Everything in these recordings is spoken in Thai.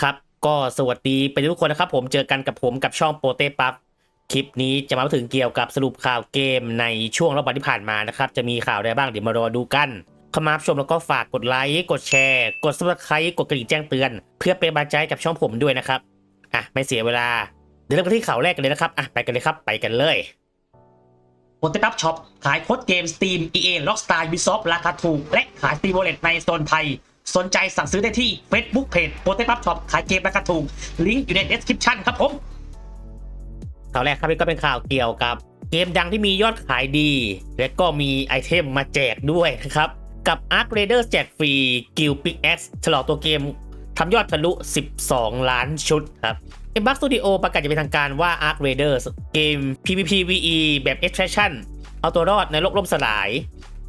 ครับ ก็สวัสดีไปทุกคนนะครับผมเจอกันกับผมกับช่องโปเต้ปักคลิปนี้จะมาถึงเกี่ยวกับสรุปข่าวเกมในช่วงรอบวันที่ผ่านมานะครับ จะมีข่าวอะไรบ้างเดี๋ยวมารอดูกันเข้ามารับชมแล้วก็ฝากกดไลค์กดแชร์ กด subscribe กดกระดิ่งแจ้งเตือน เพื่อเป็นกำลังใจกับช่องผมด้วยนะครับอะไม่เสียเวลาเดี๋ยวเริ่มกันที่ข่าวแรกกันเลยนะครับอะไปกันเลยครับไปกันเลยโปเตปับช็อปขายโค้ดเกม Steam EA Rockstar Ubisoft ราคาถูกและขาย Steam Wallet ในโซนไทย สนใจสั่งซื้อได้ที่ Facebook Page โปเตปับช็อปขายเกมราคาถูก ลิงก์อยู่ใน description ครับผมข่าวแรกครับก็เป็นข่าวเกี่ยวกับ เกมดังที่มียอดขายดี และก็มีไอเทมมาแจกด้วยนะครับ กับ Arc Raiders แจกฟรี Guild Pick X ฉลองตัวเกมทำยอดทะลุ 12 ล้านชุดครับเกมบัคสตูดิโอประกาศจะเป็นทางการว่า Arc Raiders เกม PVPVE แบบ Extraction เอาตัวรอดในโลกล่มสลาย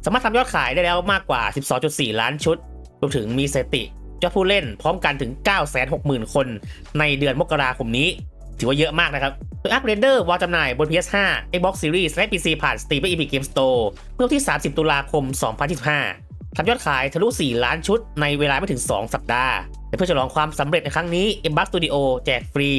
สามารถทำยอดขายได้แล้วมากกว่า 12.4 ล้านชุด รวมถึงมีสถิติยอดผู้เล่นพร้อมกันถึง 960,000 คนในเดือนมกราคมนี้ ถือว่าเยอะมากนะครับโดย Arc Raider วางจำหน่ายบน PS5 Xbox Series และ PC ผ่าน Steam และ Epic Game Store เมื่อวันที่ 30 ตุลาคม 2025ทำยอดขายทะลุ 4 ล้านชุดในเวลาไม่ถึง 2 สัปดาห์และเพื่อฉลองความสำเร็จในครั้งนี้ e m b a r Studio แจกฟรี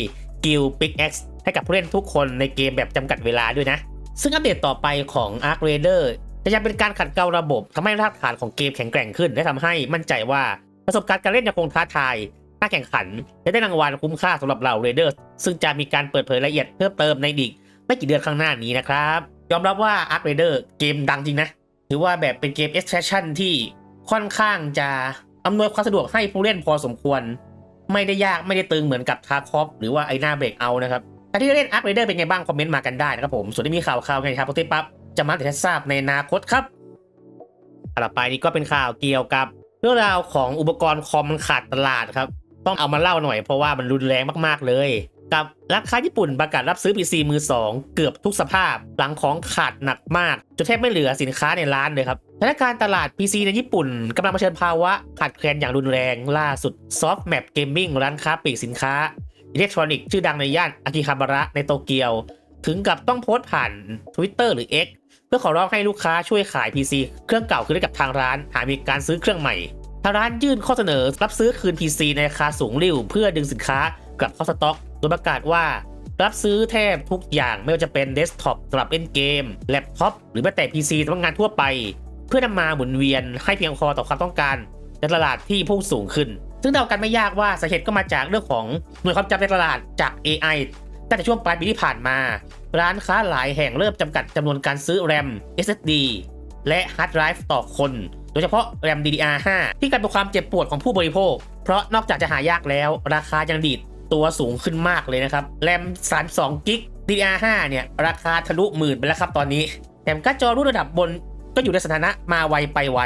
Guild Pickaxe ให้กับผู้เล่นทุกคนในเกมแบบจำกัดเวลาด้วยนะ ซึ่งอัปเดตต่อไปของ Arc Raider จะยังเป็นการขัดเกลาระบบทำให้รากฐานของเกมแข็งแกร่งขึ้น และทำให้มั่นใจว่าประสบการณ์การเล่นยังคงท้าทายน่าแข่งขัน และได้รางวัลคุ้มค่าสำหรับเหล่า Raiders ซึ่งจะมีการเปิดเผยรายละเอียดเพิ่มเติมในอีกไม่กี่เดือนข้างหน้านี้นะครับ ยอมรับว่า Arc Raider เกมดังจริงนะ ถือว่าแบบเป็นเกม extraction ที่ค่อนข้างจะอำนวยความสะดวกให้ผู้เล่นพอสมควร ไม่ได้ยากไม่ได้ตึงเหมือนกับทาคอฟหรือว่าไอหน้าเบรกเอานะครับแต่ที่เล่น Arc Raider เป็นไงบ้างคอมเมนต์มากันได้นะครับผม ส่วนที่มีข่าวข่าวไงครับโปรตีปั๊บ จะมาแต่ให้ทราบในอนาคตครับต่อไปนี้ก็เป็นข่าวเกี่ยวกับ เรื่องราวของอุปกรณ์คอมมันขาดตลาดครับ ต้องเอามาเล่าหน่อยเพราะว่ามันรุนแรงมากๆเลย กับร้านค้าญี่ปุ่นประกาศรับซื้อ PC มือ 2 เกือบทุกสภาพ หลังของขาดหนักมากจนแทบไม่เหลือสินค้าในร้านเลยครับสถานการณ์ตลาด PC ในญี่ปุ่นกำลังเผชิญภาวะขาดแคลนอย่างรุนแรงล่าสุด Soft Map Gaming ร้านค้าปลีกสินค้าอิเล็กทรอนิกส์ชื่อดังในย่านอากิฮาบาระในโตเกียว ถึงกับต้องโพสต์ผ่าน Twitter หรือ X พื่อขอร้องให้ลูกค้าช่วยขาย PC เครื่องเก่าคืนให้กับทางร้าน หากมีการซื้อเครื่องใหม่ ทางร้านยื่นข้อเสนอรับซื้อคืน PC ในราคาสูงริ่วเพื่อดึงสินค้ากลับเข้าสต็อกโดยประกาศว่า รับซื้อแทบทุกอย่างไม่ว่าจะเป็นเดสก์ท็อปสำหรับเล่นเกม แล็ปท็อปหรือแม้แต่ PC สำหรับงานทั่วไป เพื่อนำมาหมุนเวียนให้เพียงพอต่อความต้องการในตลาดที่พุ่งสูงขึ้น ซึ่งเดากันไม่ยากว่าสาเหตุก็มาจากเรื่องของหน่วยความจำในตลาดจาก AI ตั้งแต่ช่วงปลายปีที่ผ่านมา ร้านค้าหลายแห่งเริ่มจำกัดจำนวนการซื้อ RAM SSD และฮาร์ดไดรฟ์ต่อคน โดยเฉพาะ RAM DDR5 ที่กลายเป็นความเจ็บปวดของผู้บริโภค เพราะนอกจากจะหายากแล้ว ราคายังดีดตัวสูงขึ้นมากเลยนะครับ RAM 32 g b DDR5 เนี่ย ราคาทะลุหมื่นไปแล้วครับตอนนี้แถมการ์ดจอรุ่นระดับบนก็อยู่ในสถานะมาไวไปไว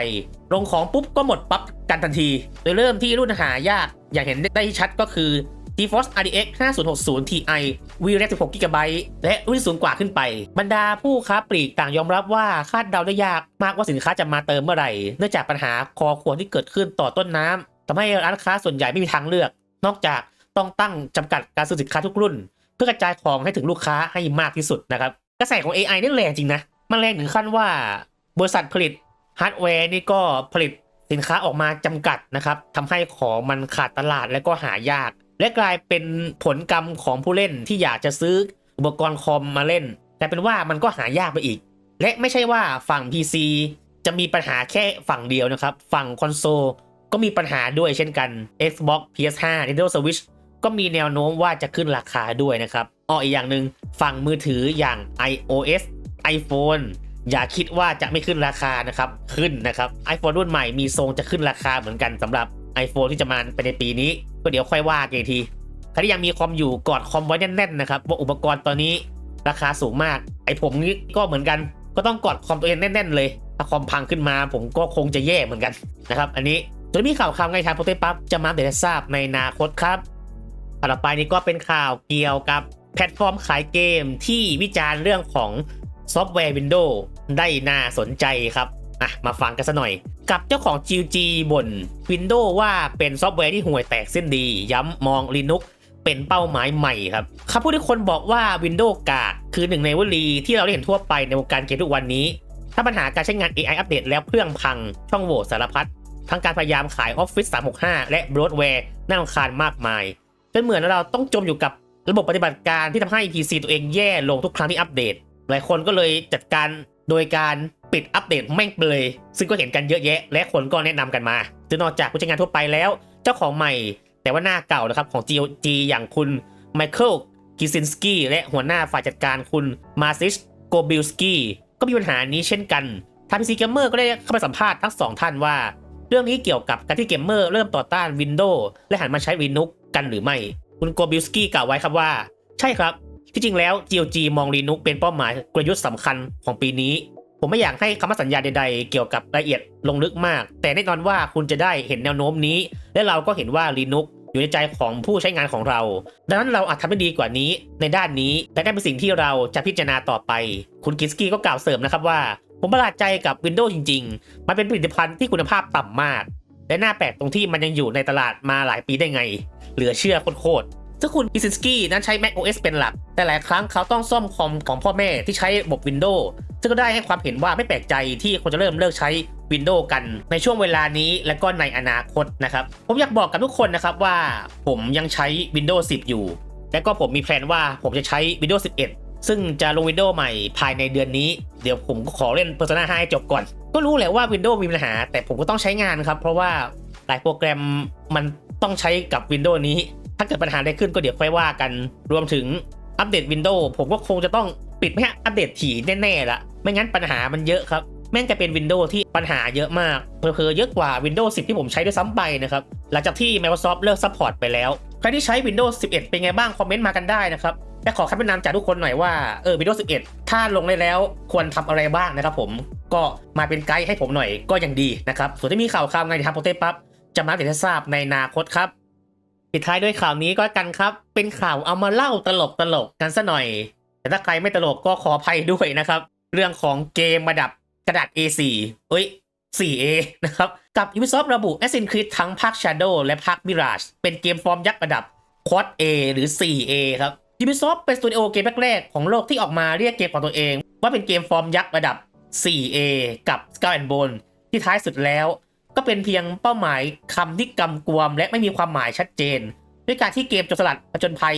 ลงของปุ๊บก็หมดปั๊บกันทันที โดยเริ่มที่รุ่นหายากอย่างเห็นได้ชัดก็คือ GeForce RTX 5060 Ti VRAM 16 GB และรุ่นสูงกว่าขึ้นไป บรรดาผู้ค้าปลีกต่างยอมรับว่าคาดเดาได้ยากมากว่าสินค้าจะมาเติมเมื่อไหร่ เนื่องจากปัญหาคอควรที่เกิดขึ้นต่อต้นน้ำทำให้ร้านค้าส่วนใหญ่ไม่มีทางเลือก นอกจากต้องตั้งจำกัดการซื้อสินค้าทุกรุ่น เพื่อกระจายของให้ถึงลูกค้าให้มากที่สุดนะครับกระแสของ AI นี่แรงจริงนะมันแรงถึงขั้นว่าบริษัทผลิตฮาร์ดแวร์นี่ก็ผลิตสินค้าออกมาจำกัดนะครับทำให้ของมันขาดตลาดและก็หายาก และกลายเป็นผลกรรมของผู้เล่นที่อยากจะซื้ออุปกรณ์คอมมาเล่น แต่เป็นว่ามันก็หายากไปอีก และไม่ใช่ว่าฝั่ง PC จะมีปัญหาแค่ฝั่งเดียวนะครับ ฝั่งคอนโซลก็มีปัญหาด้วยเช่นกัน Xbox PS5 Nintendo Switch ก็มีแนวโน้มว่าจะขึ้นราคาด้วยนะครับอ้ออีกอย่างหนึ่งฝั่งมือถืออย่าง iOS iPhone อย่าคิดว่าจะไม่ขึ้นราคานะครับ ขึ้นนะครับ iPhone รุ่นใหม่มีทรงจะขึ้นราคาเหมือนกันสำหรับ iPhone ที่จะมาไปในปีนี้ ก็เดี๋ยวค่อยว่ากันทีใครที่ยังมีคอมอยู่กอดคอมไว้แน่นๆนะครับว่าอุปกรณ์ตอนนี้ราคาสูงมาก ไอผมนี้ก็เหมือนกัน ก็ต้องกอดคอมตัวเองแน่นๆเลยถ้าคอมพังขึ้นมาผมก็คงจะแย่เหมือนกันนะครับอันนี้จะมีข่าวข่าวไงทางโปรเตปั๊บจะมาเดี๋ยวทราบในอนาคตครับต่อไปนี้ก็เป็นข่าวเกี่ยวกับแพลตฟอร์มขายเกมที่วิจารณ์เรื่องของซอฟต์แวร์ Windows ได้น่าสนใจครับอะมาฟังกันสัหน่อย กับเจ้าของ GG บน Windows ว่าเป็นซอฟต์แวร์ที่ห่วยแตกเส้นดี ย้ำมอง Linux เป็นเป้าหมายใหม่ครับคำพูดที่คนบอกว่า Windows กากคือหนึ่งในวลีที่เราได้เห็นทั่วไปในวงการเกมทุกวันนี้ ถ้าปัญหาการใช้งาน AI อัปเดตแล้วเครื่องพัง ช่องโหว่สารพัด ทั้งการพยายามขาย Office 365 และ Bloatware น่ารำคาญมากมายเป็นเหมือนเราต้องจมอยู่กับระบบปฏิบัติการที่ทำให้ PC ตัวเองแย่ลงทุกครั้งที่อัปเดต หลายคนก็เลยจัดการโดยการ ปิดอัปเดตแม่งไปเลย ซึ่งก็เห็นกันเยอะแยะ และคนก็แนะนำกันมาซึ่งนอกจากผู้ใช้งานทั่วไปแล้ว เจ้าของใหม่ แต่ว่าหน้าเก่านะครับของ GOG อย่างคุณไมเคิลกิซินสกี้และหัวหน้าฝ่ายจัดการคุณมาซิชโกบิลสกี้ก็มีปัญหานี้เช่นกันทาง PC Gamer ก็ได้เข้าไปสัมภาษณ์ทั้งสองท่านว่า เรื่องนี้เกี่ยวกับการที่เกมเมอร์เริ่มต่อต้าน Windows และหันมาใช้ Linux กันหรือไม่ คุณโกบิลสกี้กล่าวไว้ครับว่า ใช่ครับ ที่จริงแล้ว GOG มอง Linux เป็นเป้าหมายกลยุทธ์สำคัญของปีนี้ ผมไม่อยากให้คำมั่นสัญญาใดๆ เกี่ยวกับรายละเอียดลงลึกมาก แต่แน่นอนว่าคุณจะได้เห็นแนวโน้มนี้ และเราก็เห็นว่า Linux อยู่ในใจของผู้ใช้งานของเรา ดังนั้นเราอาจทำได้ดีกว่านี้ในด้านนี้ และนั่นเป็นสิ่งที่เราจะพิจารณาต่อไป คุณกิสกี้ก็กล่าวเสริมนะครับว่า ผมประหลาดใจกับ Windows จริง ๆ มันเป็นผลิตภัณฑ์ที่คุณภาพต่ำมาก และน่าแปลกตรงที่มันยังอยู่ในตลาดมาหลายปีได้ไง เหลือเชื่อโคตรๆซึ่งคุณกิซิสกี้นั้นใช้ Mac OS เป็นหลัก แต่หลายครั้งเขาต้องซ่อมคอมของพ่อแม่ที่ใช้ระบบ Windows ซึ่งก็ได้ให้ความเห็นว่าไม่แปลกใจที่คนจะเริ่มเลิกใช้ Windows กันในช่วงเวลานี้และก็ในอนาคตนะครับ ผมอยากบอกกับทุกคนนะครับว่าผมยังใช้ Windows 10 อยู่ และก็ผมมีแพลนว่าผมจะใช้ Windows 11 ซึ่งจะลง Windows ใหม่ภายในเดือนนี้ เดี๋ยวผมก็ขอเล่น Persona 5ให้จบก่อน ก็รู้แหละว่า Windows มีปัญหา แต่ผมก็ต้องใช้งานครับ เพราะว่าหลายโปรแกรมมันต้องใช้กับ Windows นี้ ถ้าเกิดปัญหาใดขึ้นก็เดี๋ยวค่อยว่ากัน รวมถึงอัปเดต Windows ผมก็คงจะต้อง ปิดไม่ให้อัปเดตถี่แน่ๆละไม่งั้นปัญหามันเยอะครับ แม่งจะเป็น Windows ที่ปัญหาเยอะมากเพอๆเยอะกว่า Windows 10 ที่ผมใช้ด้วยซ้ำไปนะครับ หลังจากที่ Microsoft เลิกซัพพอร์ตไปแล้ว ใครที่ใช้ Windows 11 เป็นไงบ้าง คอมเมนต์มากันได้นะครับและขอคำแนะนำจากทุกคนหน่อยว่าเออ Windows 11 ถ้าลงได้แล้วควรทำอะไรบ้างนะครับผมก็มาเป็นไกด์ให้ผมหน่อยก็ยังดีนะครับส่วนที่มีข่าวข่าวไงทางโปรเตปั๊บจะมาเดี๋ยวทราบในอนาคตครับปิดท้ายด้วยข่าวนี้ก็กันครับ เป็นข่าวเอามาเล่าตลกตลกกันซะหน่อย แต่ถ้าใครไม่ตลกก็ขออภัยด้วยนะครับ เรื่องของเกมระดับกระดาษ A4 เอ้ย 4A นะครับ กับ Ubisoft ระบุ Assassin's Creed ทั้งภาค Shadow และภาค Mirage เป็นเกมฟอร์มยักษ์ระดับ Quad A หรือ 4A ครับ Ubisoft เป็นสตูดิโอเกมแรกๆ ของโลกที่ออกมาเรียกเกมของตัวเอง ว่าเป็นเกมฟอร์มยักษ์ระดับ 4A กับ Skull and Bone ที่ท้ายสุดแล้ว ก็เป็นเพียงเป้าหมายคำที่กำกวม และไม่มีความหมายชัดเจน ด้วยการที่เกมโจรสลัดผจญภัย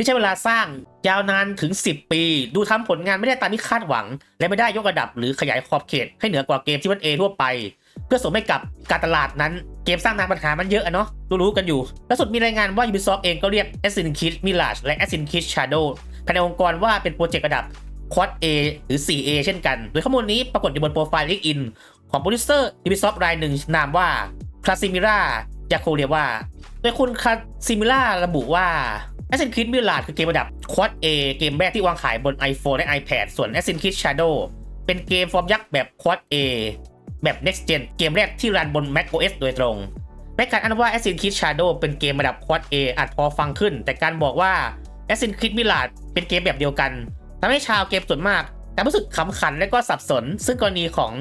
ที่ใช้เวลาสร้างยาวนานถึง 10 ปี ดูทำผลงานไม่ได้ตามที่คาดหวัง และไม่ได้ยกระดับหรือขยายขอบเขตให้เหนือกว่าเกมที่วันเอทั่วไป เพื่อสมให้กับการตลาดนั้นเกมสร้างนานปัญหามันเยอะอะเนาะรู้ๆกันอยู่ล่าสุดมีรายงานว่า Ubisoft เองก็เรียก Assassin's Creed Mirage และ Assassin's Creed Shadow ภายในองค์กรว่าเป็นโปรเจกต์ระดับ Quad A หรือ 4A เช่นกัน โดยข้อมูลนี้ปรากฏอยู่บนโปรไฟล์ LinkedIn ของโปรดิวเซอร์ Ubisoft รายหนึ่งนามว่าคลาซิมิราจาโคเรียว่า โดยคุณคาซิมิล่าระบุว่า Assassin's Creed Mirage คือเกมระดับ Quad A เกมแรกที่วางขายบน iPhone และ iPad ส่วน Assassin's Creed Shadow เป็นเกมฟอร์มยักษ์แบบ Quad A แบบ Next Gen เกมแรกที่รันบน Mac OS โดยตรงและการอ้างว่า Assassin's Creed Shadow เป็นเกมระดับ Quad A อาจพอฟังขึ้น แต่การบอกว่า Assassin's Creed Mirage เป็นเกมแบบเดียวกันทำให้ชาวเกมส่วนมากแต่รู้สึกขำขันและก็สับสน ซึ่งกรณีของ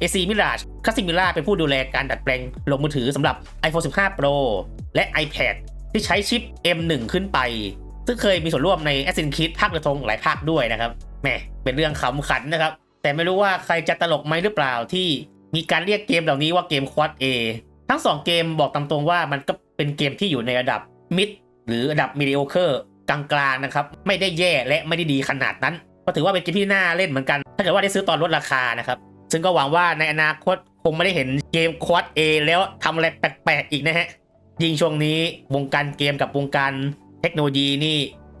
AC Mirage คาซิมิล่าเป็นผู้ดูแลการดัดแปลงลงมือถือสำหรับ iPhone 15 Pro และ iPad ที่ใช้ชิป M1 ขึ้นไป ซึ่งเคยมีส่วนร่วมใน Assassin's Creed ภาคกระทงหลายภาคด้วยนะครับแหมเป็นเรื่องขำขันนะครับ แต่ไม่รู้ว่าใครจะตลกไหมหรือเปล่าที่มีการเรียกเกมเหล่านี้ว่าเกม Quad A ทั้ง 2 เกมบอกตามตรงว่ามันก็เป็นเกมที่อยู่ในระดับ Mid หรือระดับ Mediocre กลางๆนะครับ ไม่ได้แย่และไม่ได้ดีขนาดนั้น ก็ถือว่าเป็นเกมที่น่าเล่นเหมือนกัน ถ้าเกิดว่าได้ซื้อตอนลดราคานะครับ ซึ่งก็หวังว่าในอนาคตคงไม่ได้เห็นเกม Quad A แล้วทำอะไรแปลกๆอีกนะฮะ ยิ่งช่วงนี้วงการเกมกับวงการเทคโนโลยีนี่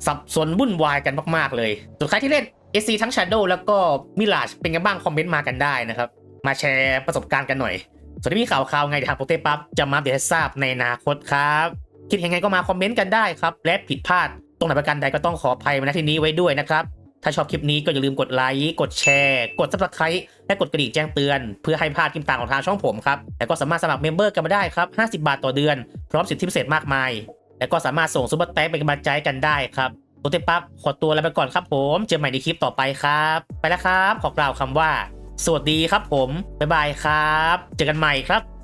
สับสนวุ่นวายกันมากๆเลยส่วนใครที่เล่น AC ทั้ง Shadow แล้วก็ Mirage เป็นไงบ้างคอมเมนต์มากันได้นะครับ มาแชร์ประสบการณ์กันหน่อย ส่วนที่มีข่าวข่าวไงเดี๋ยวทางโปรเตปั๊บจะมาเดตให้ทราบในอนาคตครับ คิดยังไงก็มาคอมเมนต์กันได้ครับ และผิดพลาดตรงไหนประการใดก็ต้องขออภัยมาณที่นี้ไว้ด้วยนะครับ ถ้าชอบคลิปนี้ก็อย่าลืมกดไลค์ กดแชร์ กด subscribe และกดกระดิ่งแจ้งเตือน เพื่อให้พลาดคลิปต่างของทางช่องผมครับ แล้วก็สามารถสมัครเมมเบอร์กันมาได้ครับ 50 บาทต่อเดือน พร้อมสิทธิพิเศษมากมาย แล้วก็สามารถส่งซุปเปอร์แตงเป็นกำลังใจกันได้ครับโปรเตปั๊บขอตัวลาไปก่อนครับผม เจอใหม่ในคลิปต่อไปครับ ไปแล้วครับ ขอกล่าวคำว่า สวัสดีครับผม บ๊ายบายครับ เจอกันใหม่ครับ